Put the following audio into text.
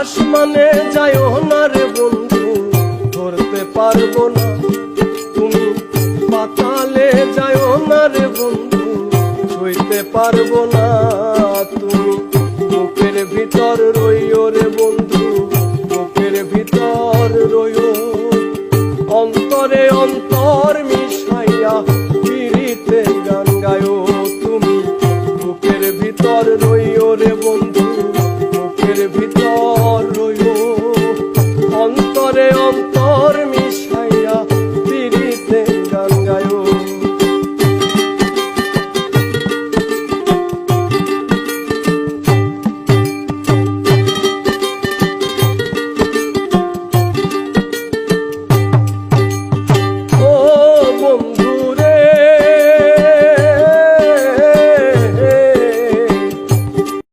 আসমানে যায় না রে বন্ধু, ধরতে পারব না। তুমি পাতালে যায় না রে বন্ধু, ছইতে পারব না। তুমি বুকের ভিতর রই রে বন্ধু, বুকের ভিতর রই অন্তরে অন্তর মিশাইয়া ফিরিতে গান গায়ো তুমি, বুকের ভিতর রই